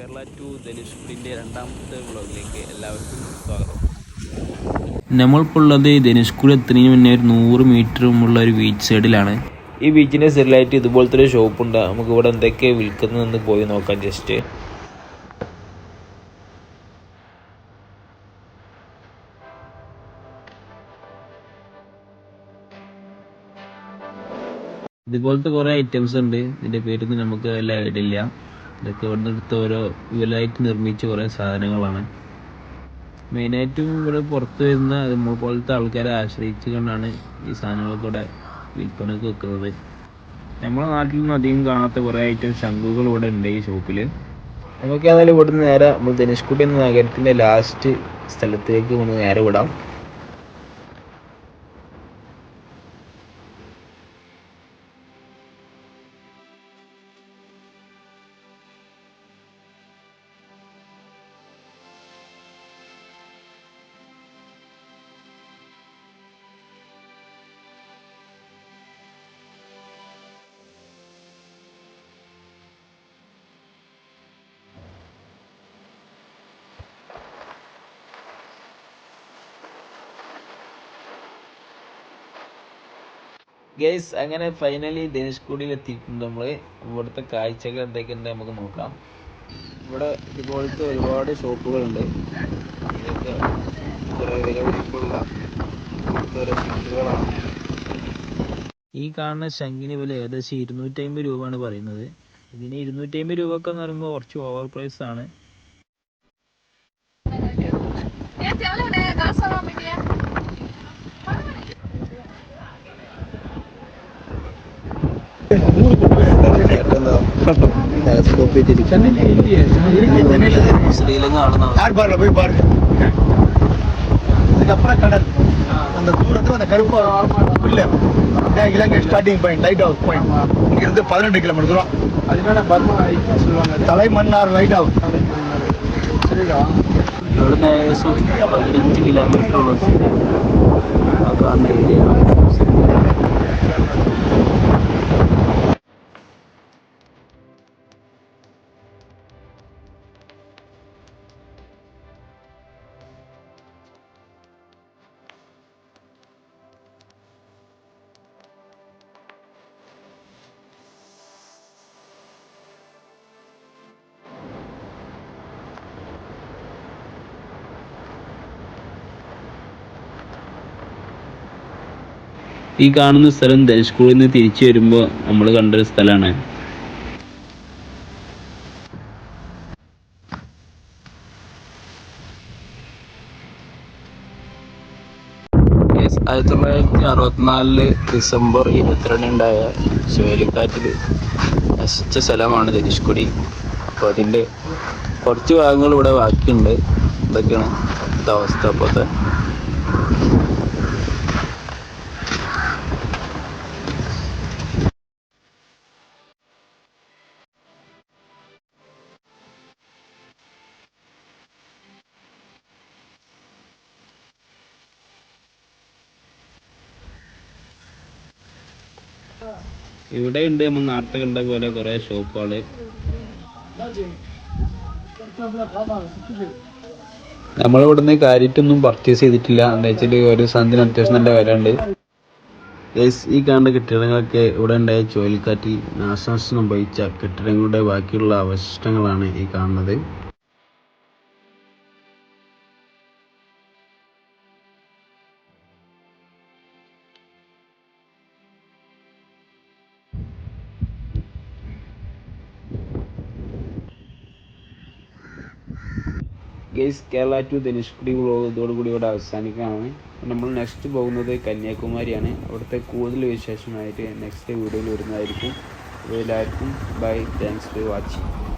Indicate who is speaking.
Speaker 1: Kerala to ധനുഷ്കുടിന്റെ രണ്ടാമത്തെ വ്ളോഗിലേക്ക് എല്ലാവർക്കും സ്വാഗതം.
Speaker 2: നമ്മൾക്കുള്ളത് ഉള്ളത് ധനുഷ്കുടി എത്തുന്നതിന് മുന്നേ ഒരു നൂറ് മീറ്ററുമുള്ള ഒരു ബീച്ച് സൈഡിലാണ്
Speaker 1: ഈ ബീച്ചിന്റെ സൈഡിലായിട്ട് ഇതുപോലത്തെ ഒരു ഷോപ്പുണ്ട് നമുക്ക് ഇവിടെ എന്തൊക്കെ വിൽക്കുന്നതെന്ന് പോയി നോക്കാം ജസ്റ്റ്
Speaker 2: ഇതുപോലത്തെ കുറേ ഐറ്റംസ് ഉണ്ട്. ഇതിന്റെ പേരൊന്നും നമുക്ക് എല്ലാം ഐഡിയ ഇല്ല. ഇതൊക്കെ ഇവിടെ എടുത്ത് ഓരോ ഇവലായിട്ട് നിർമ്മിച്ച കുറേ സാധനങ്ങളാണ്. മെയിനായിട്ടും ഇവിടെ പുറത്ത് വരുന്ന നമ്മൾ പോലത്തെ ആൾക്കാരെ ആശ്രയിച്ച് കൊണ്ടാണ് ഈ സാധനങ്ങളൊക്കെ ഇവിടെ വിൽപ്പനക്ക് വെക്കുന്നത്. നമ്മുടെ നിന്നും അധികം കാണാത്ത കുറേ ഐറ്റം ശംഖുകൾ ഇവിടെ ഉണ്ട് ഈ ഷോപ്പിൽ
Speaker 1: ഏതായാലും ഇവിടുന്ന് നേരെ നമ്മൾ ധനുഷ്കുടി എന്ന നഗരത്തിന്റെ ലാസ്റ്റ് സ്ഥലത്തേക്ക് ഒന്ന് നേരെ വിടാം. ഗേസ് അങ്ങനെ ഫൈനലി ധനുഷ്കുടിയിൽ എത്തിയിട്ടുണ്ട് നമ്മൾ ഇവിടുത്തെ കാഴ്ചകൾ എന്തൊക്കെയുണ്ട് നമുക്ക് നോക്കാം ഇവിടെ ഇതുപോലത്തെ ഒരുപാട് ഷോപ്പുകളുണ്ട് ഇതൊക്കെ കുറേ വില പിടിപ്പുള്ള ഓരോ ഷോപ്പുകളാണ്
Speaker 2: ഈ കാണുന്ന ശംഖിന് വില ഏകദേശം ഇരുന്നൂറ്റി അമ്പത് രൂപയാണ് പറയുന്നത് ഇതിന് ഇരുന്നൂറ്റി അമ്പത് രൂപ ഒക്കെ എന്ന് പറയുമ്പോൾ കുറച്ച് ഓവർ പ്രൈസ് ആണ്
Speaker 1: ശ്രീലങ്ക ആണെന്നാണ്
Speaker 3: யார் பாருல போய் பாருங்க இதுக்கப்புறம் கடல் அந்த தூரத்துல அந்த கருப்பு இல்ல இதான் Ilangai starting point lighthouse point இங்க இருந்து பதினெட்டு கிலோமீட்டர் தூரம் அதனால பர்மா சொல்லுவாங்க தலைமன்னார் லைட் ஹவுஸ்
Speaker 2: ഇവിടുന്ന് ഏകദേശം പതിനഞ്ച് കിലോമീറ്റർ ഉള്ള ആ കാണുന്ന ഏരിയ ഈ കാണുന്ന സ്ഥലം ധനുഷ്കൂളിൽ നിന്ന് തിരിച്ചു വരുമ്പോൾ നമ്മൾ കണ്ടൊരു സ്ഥലമാണ് ആയിരത്തി തൊള്ളായിരത്തി അറുപത്തിനാലിൽ ഡിസംബർ ഇരുപത്തിരണ്ട് ഉണ്ടായ ചുഴലിക്കാറ്റിൽ നശിച്ച സ്ഥലമാണ് ധനുഷ്കുടി. അപ്പോൾ അതിന്റെ കുറച്ച് ഭാഗങ്ങൾ ഇവിടെ ബാക്കിയുണ്ട്. ഇതൊക്കെയാണ് അവസ്ഥ. അപ്പോഴത്തെ ഇവിടെ ഉണ്ട് നമ്മൾ നാട്ടിൽ കണ്ട പോലെ കുറെ ഷോപ്പുകൾ. നമ്മൾ നിന്ന് കാര്യമായിട്ടൊന്നും പർച്ചേസ് ചെയ്തിട്ടില്ല. എന്താ വെച്ചാൽ ഒരു സാധനത്തിന് അത്യാവശ്യം നല്ല വില ഉണ്ട് ഈ കാണുന്ന കെട്ടിടങ്ങളൊക്കെ ഇവിടെ ഉണ്ടായ ചുഴലിക്കാറ്റിൽ നാശനഷ്ടം സംഭവിച്ച കെട്ടിടങ്ങളുടെ ബാക്കിയുള്ള അവശിഷ്ടങ്ങളാണ് ഈ കാണുന്നത്. Guys Kerala to Dhanushkodi vlog ഇതോടുകൂടി ഇവിടെ അവസാനിക്കുകയാണ്. നമ്മൾ നെക്സ്റ്റ് പോകുന്നത് കന്യാകുമാരിയാണ്. അവിടുത്തെ കൂടുതൽ വിശേഷമായിട്ട് നെക്സ്റ്റ് വീഡിയോയിൽ വരുന്നതായിരിക്കും. എല്ലാവർക്കും ബൈ താങ്ക്സ് ഫോർ വാച്ചിങ്